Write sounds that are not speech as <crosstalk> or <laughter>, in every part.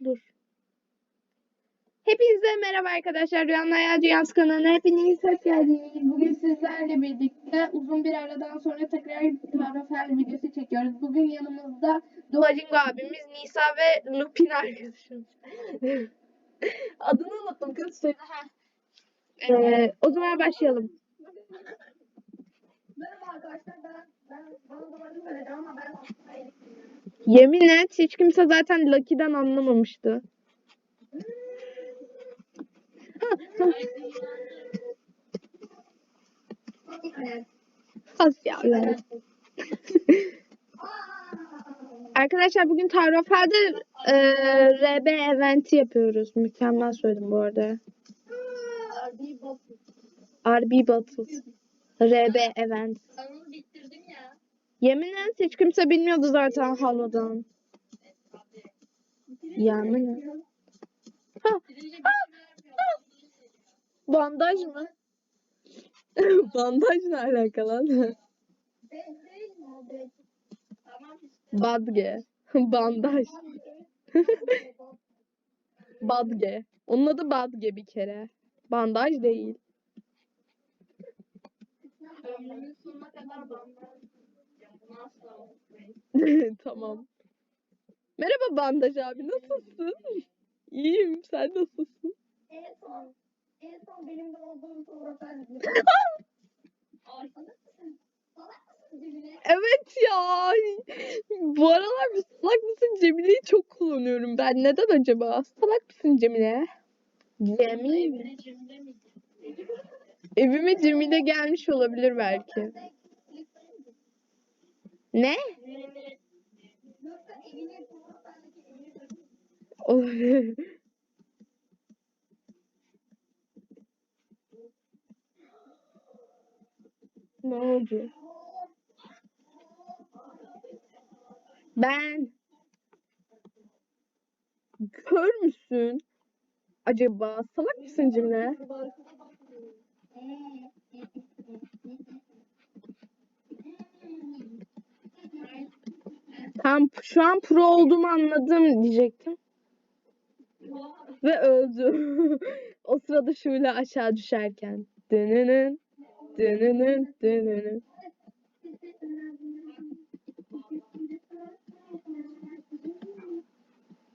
Dur. Hepinize merhaba arkadaşlar. Rüyanın Hayal Dünyası kanalına hepiniz hoş geldiniz. Bugün sizlerle birlikte uzun bir aradan sonra tekrar Tarafel videosu çekiyoruz. Bugün yanımızda Duolingo abimiz, Nisa ve Lupin arkadaşımız. <laughs> Adını unuttum kız söyle. Ee, o zaman başlayalım. Merhaba arkadaşlar ben ben bana doğru söyledi ama ben Yemin et hiç kimse zaten Lucky'den anlamamıştı. <laughs> Evet. Asya. <laughs> Arkadaşlar bugün Tarofa'da e, RB eventi yapıyoruz. Mükemmel söyledim bu arada. RB Battles. RB event. Ben onu bitirdim ya. Yemin et hiç kimse bilmiyordu zaten Halo'dan. Yemin et. Ha, ha, ha. Bandaj mı? <laughs> Bandaj ne alakalı? Badge. Bandaj. <laughs> Badge. Onun adı Badge bir kere. Bandaj değil. Ömrümün sonuna kadar bandaj. Asla <laughs> tamam. Merhaba Bandaj abi nasılsın? İyiyim sen nasılsın? En son en son benim de olduğum fotoğraflar. <laughs> Ay salak mısın? Salak mısın Cemile? Evet ya. Bu aralar bu salak mısın Cemile'yi çok kullanıyorum ben. Neden acaba? Salak mısın Cemile? Cemile. Cemile miydi? Evime Cemile gelmiş olabilir belki. Ne? Ne oldu? Ben. Kör müsün? Acaba salak mısın Cemile? Tam şu an pro olduğumu anladım diyecektim. Ve öldü. <laughs> o sırada şöyle aşağı düşerken. Dönünün, dönünün, dönünün.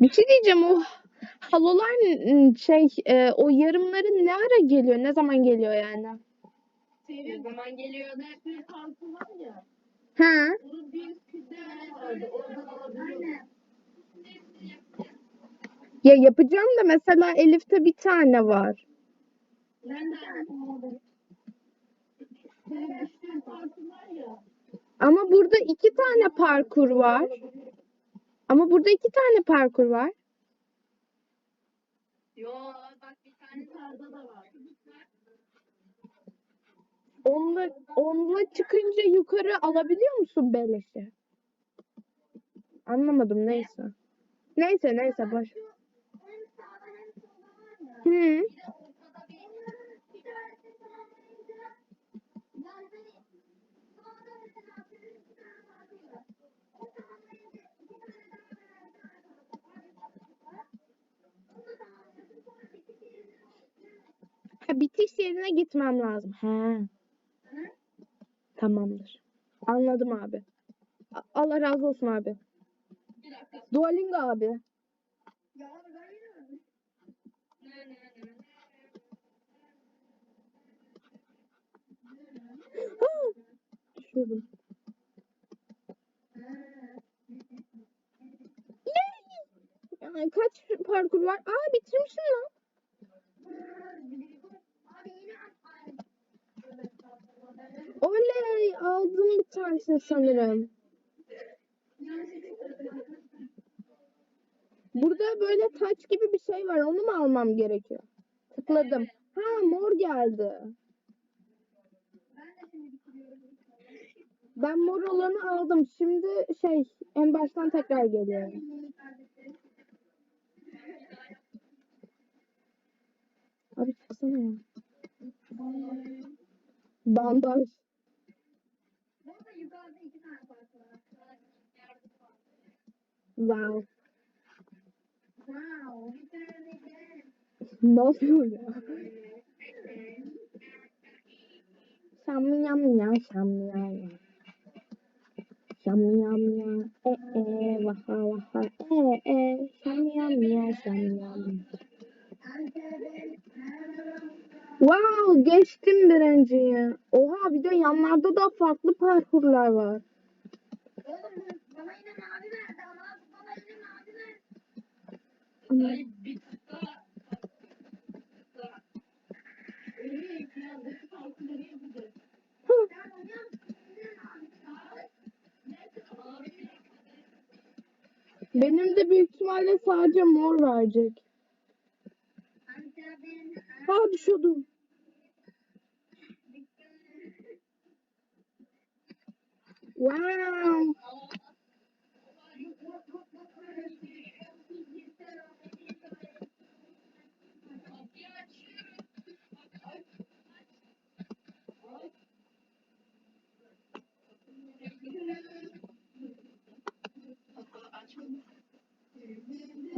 Bir şey diyeceğim o halolar şey e, o yarımları ne ara geliyor? Ne zaman geliyor yani? Ne zaman geliyor kartı var ya. Ha? Ya yapacağım da mesela Elif'te bir tane var. Ama burada iki tane parkur var. Ama burada iki tane parkur var. Yo bak bir tane tarzda da var. Onunla, onunla çıkınca yukarı alabiliyor musun beleşi? Anlamadım neyse. Neyse neyse boş. Hı. Ha, bitiş yerine gitmem lazım. Ha. Tamamdır. Anladım abi. Allah razı olsun abi. Duolingo abi. Düşüyordum. Kaç parkur var? Aa bitirmişsin lan. Abi yine aynı. Oley! Aldım bir tanesini sanırım. Burada böyle taç gibi bir şey var. Onu mu almam gerekiyor? Tıkladım. Ha mor geldi. Ben mor olanı aldım. Şimdi şey en baştan tekrar geliyor. Abi çıksana ya. Bandaj. Burada yukarıda iki tane parça var. Wow. Wow. Ne yapıyor ya? Şam yam ya şam ya ya. Şam yam ya e e vaha vaha e e şam yam ya şam yam. Wow geçtim birinciyi. Oha bir de yanlarda da farklı parkurlar var. Benim de büyük ihtimalle sadece mor verecek. Ha düşüyordum. Wow.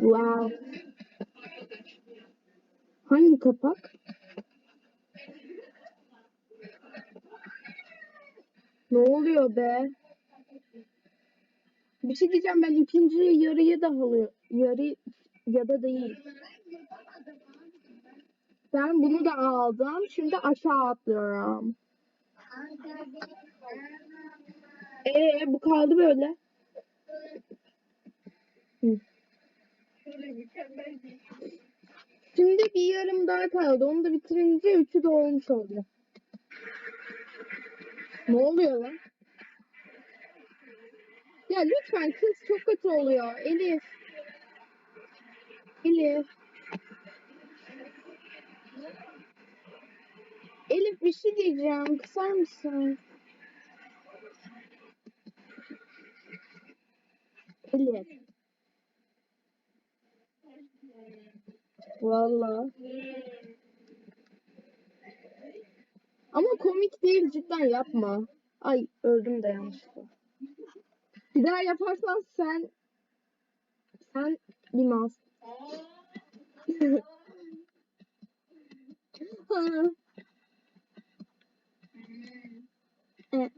Wow. Hangi kapak? Ne oluyor be? Bir şey diyeceğim ben ikinci yarıyı da alıyor. Yarı ya da değil. Ben bunu da aldım. Şimdi aşağı atlıyorum. Ee bu kaldı böyle. Hı. Şimdi bir yarım daha kaldı. Onu da bitirince üçü de olmuş olacak. Ne oluyor lan? Ya lütfen kız çok kötü oluyor. Elif. Elif. Elif bir şey diyeceğim. Kısar mısın? Elif. Vallahi. Ama komik değil cidden yapma. Ay öldüm de yanlışlıkla. Bir daha yaparsan sen sen bir e. Ya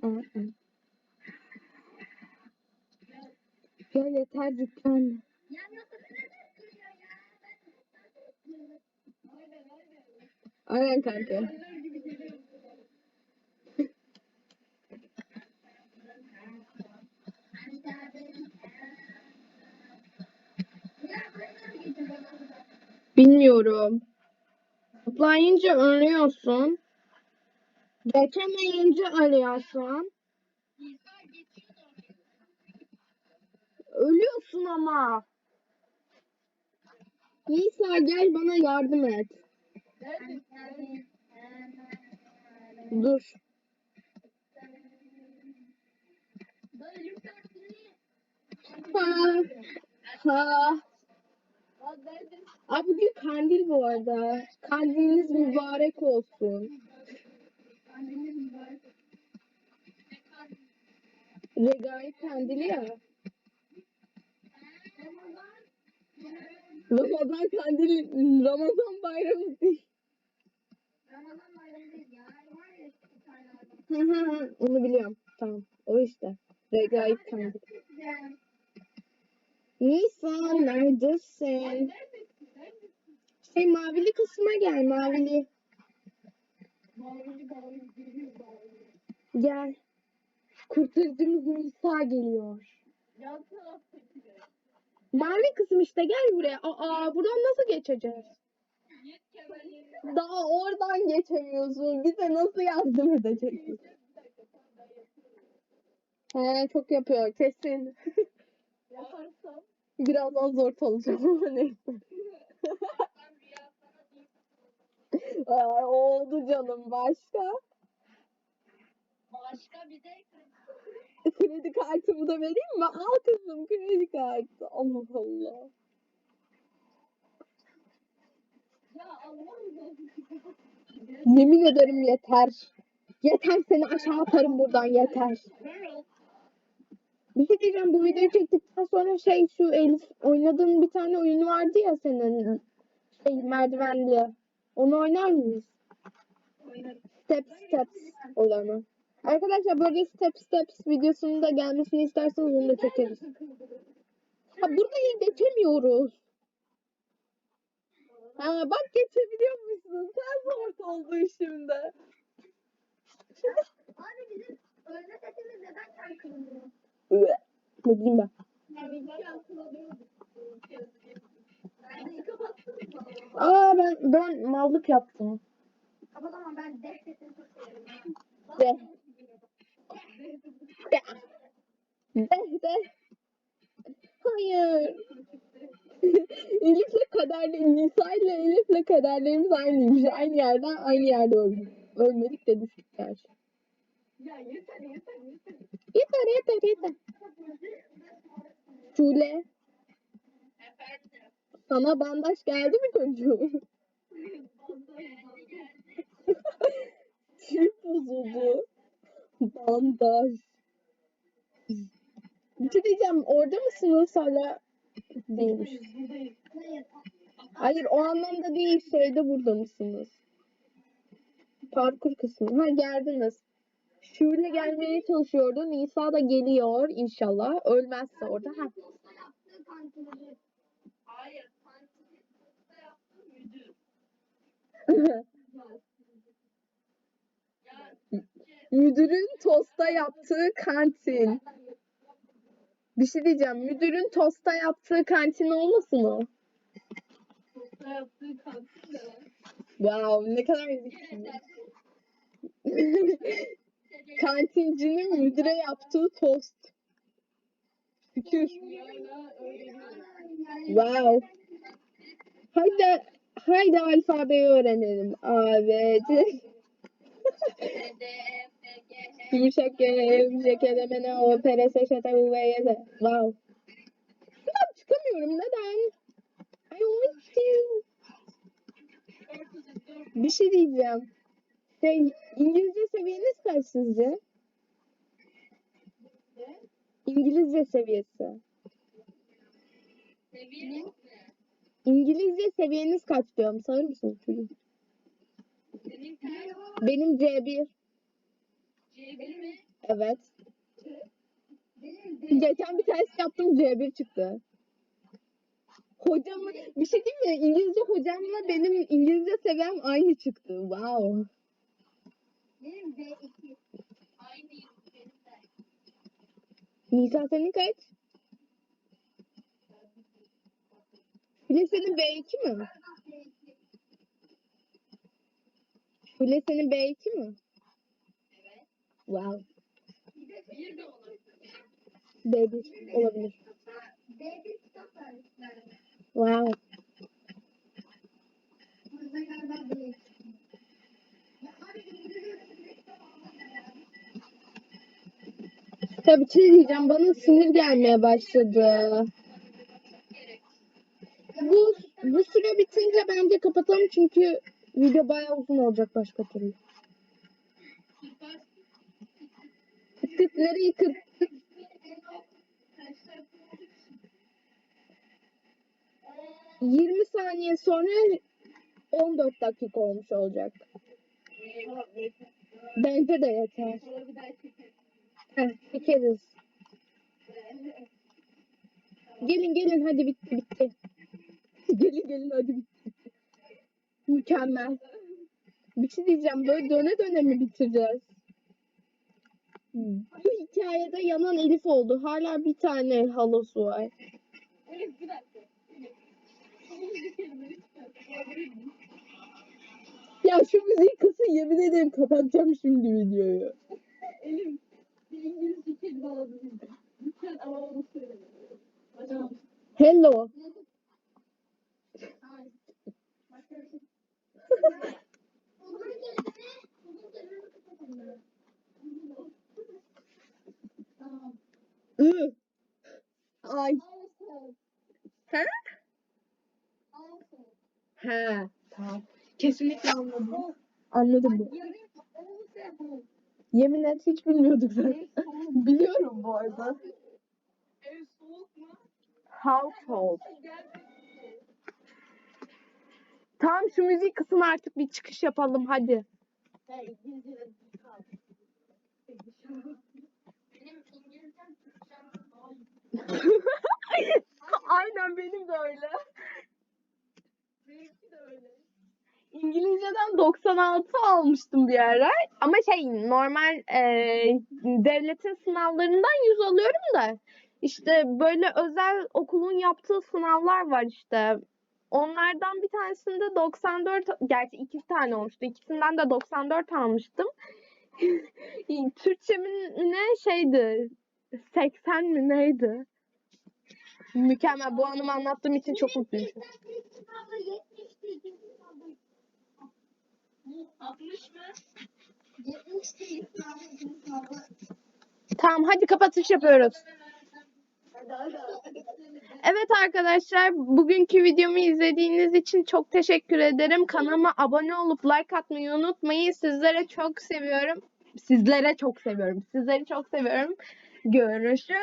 <laughs> yeter cidden. Aynen kanka. Bilmiyorum. Zıplayınca ölüyorsun. Geçemeyince ölüyorsun. Ölüyorsun ama. Nisa gel bana yardım et. Dur. Ha. Ha. Abi bugün kandil bu arada. Kandiliniz mübarek olsun. Regaip kandili ya. Ramazan kandili, Ramazan bayramı değil. Hı hı hı, Onu biliyorum. Tamam. O işte. Regaip kandili. Nisa neredesin? Şey mavili kısma gel mavili. Gel. Kurtarıcımız Nisa geliyor. Mavi kısım işte gel buraya. Aa buradan nasıl geçeceğiz? Daha oradan geçemiyorsun. Bize nasıl yardım edeceksin? He çok yapıyor kesin. <laughs> Birazdan zor olacak ama neyse. <laughs> Ay, oldu canım başka. Başka bir de Kredi kartımı da vereyim mi? Al kızım kredi kartı. Allah Allah. ya Allah'ım Yemin ederim yeter. Yeter seni aşağı atarım buradan yeter. Bir şey diyeceğim bu videoyu çektikten sonra şey şu Elif oynadığın bir tane oyun vardı ya senin şey merdivenli. Onu oynar mıyız? Step Steps olanı. Arkadaşlar böyle Step Steps videosunun da gelmesini isterseniz onu da çekeriz. Ha burayı geçemiyoruz. Ha bak geçebiliyormuşsun. Sen zor oldun şimdi. Abi bizim ölme sesimiz neden yankılanıyor? Üe, Ne bileyim ben. Aa ben ben mallık yaptım. Ama zaman ben deh sesini çok seviyorum. De. De. De. De. Hayır. <laughs> Elif'le kaderli, Nisa ile Elif'le kaderlerimiz aynıymış. Aynı yerden aynı yerde öldük. Ölmedik de düştük gerçi. Ya yeter yeter yeter. Yeter yeter yeter. Şule Efendim. sana bandaj geldi mi çocuğum? Trip bozuldu. Bandaj. Bir şey diyeceğim orada mısınız hala? Değilmiş. Hayır o anlamda değil şeyde burada mısınız? Parkur kısmı. Ha geldiniz. Şule gelmeye çalışıyordu. Nisa da geliyor inşallah. Ölmezse orada. Ha. <laughs> Müdürün tosta yaptığı kantin. Bir şey diyeceğim. Müdürün tosta yaptığı kantin olmasın o? posta yaptığı kantin de. Wow ne kadar zeki. <laughs> Kantincinin müdüre yaptığı tost. Şükür. Wow. Haydi, haydi alfabeyi öğrenelim. A, B, C. Yumuşak yumuşak N, O, P, R, S, Ş, T, U, V, Y, Z. Wow. Buradan çıkamıyorum. Neden? I want to. Bir şey diyeceğim. Şey, İngilizce seviyeniz kaç sizce? İngilizce seviyesi. İngilizce seviyeniz kaç diyorum. Sanır mısınız çocuğum? Benim C1. Evet. Geçen bir test yaptım C1 çıktı. Hocamın bir şey diyeyim mi? İngilizce hocamla benim İngilizce seviyem aynı çıktı. Wow. Benim B2. Aynı benim de. Nisa senin kaç? File senin B2 mi? File senin B2 mi? Wow. De olabilir. B1 olabilir. B1 kitap vermişler. Wow. Burada galiba B2. Ya abi İngilizce kitap almak lazım. Tabii bir şey diyeceğim. Bana sinir gelmeye başladı. Bu, bu süre bitince bence kapatalım çünkü video bayağı uzun olacak başka türlü. Kıt kıt. 20 saniye sonra 14 dakika olmuş olacak. Bence de yeter. Heh, çekeriz. Gelin gelin hadi bitti bitti. <laughs> gelin gelin hadi bitti. Mükemmel. Bir şey diyeceğim böyle döne döne mi bitireceğiz? Bu hikayede yanan Elif oldu. Hala bir tane halosu var. Elif bir dakika. Ya şu müziği kısın yemin ederim kapatacağım şimdi videoyu. Elif bir İngilizce kelime alabilir miyim? Lütfen ama onu söyle. Hocam. Hello. Hayır. Başka bir şey. <laughs> Uzun kelime, uzun kelime kapatalım. Tamam. I. Ay. Awesome. Ha. Tamam. Kesinlikle anladım. Anladım bu. Yemin et hiç bilmiyorduk zaten. <laughs> Biliyorum bu arada. Household. Tamam şu müziği kısın artık bir çıkış yapalım hadi. <laughs> Aynen benim de öyle. Benimki de öyle. İngilizceden 96 almıştım bir ara. Ama şey normal e, devletin sınavlarından 100 alıyorum da işte böyle özel okulun yaptığı sınavlar var işte. Onlardan bir tanesinde 94 gerçi iki tane olmuştu. İkisinden de 94 almıştım. <laughs> Türkçemin ne şeydi? 80 mi neydi? Mükemmel. Bu anımı anlattığım için çok mutluyum. şu an. Sınavda 70'ti. ikinci sınavda. Bu 60 mı? 70 değil. Sınavda ikinci sınavda. Tamam hadi kapatış yapıyoruz. Evet arkadaşlar bugünkü videomu izlediğiniz için çok teşekkür ederim. Kanalıma abone olup like atmayı unutmayın. Sizlere çok seviyorum. Sizlere çok seviyorum. Sizleri çok seviyorum. Görüşürüz.